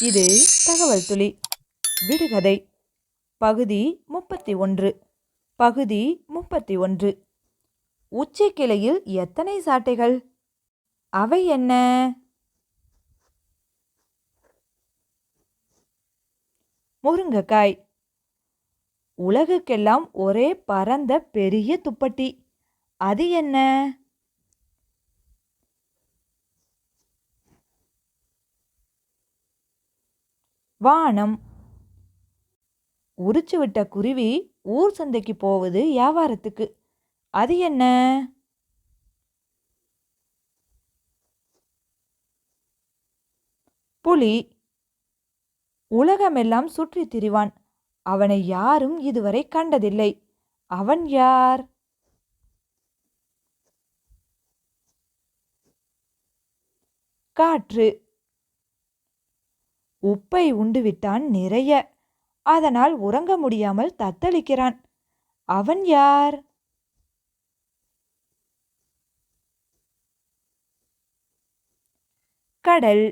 இது தகவல் துளி. விடுகதை. பகுதி முப்பத்தி ஒன்று. பகுதி முப்பத்தி ஒன்று. உச்சி கிளையில் எத்தனை சாட்டைகள்? அவை என்ன? முருங்கைக்காய். உலகுக்கெல்லாம் ஒரே பரந்த பெரிய துப்பட்டி. அது என்ன? வானம். உரிச்சு விட்ட குருவி ஊர் சந்தைக்கு போவது வியாபாரத்துக்கு. அது என்ன? புலி. உலகமெல்லாம் சுற்றி திரிவான். அவனை யாரும் இதுவரை கண்டதில்லை. அவன் யார்? காற்று. உப்பை உண்டுவிட்டான் நிறைய. அதனால் உறங்க முடியாமல் தத்தளிக்கிறான். அவன் யார்? கடல்.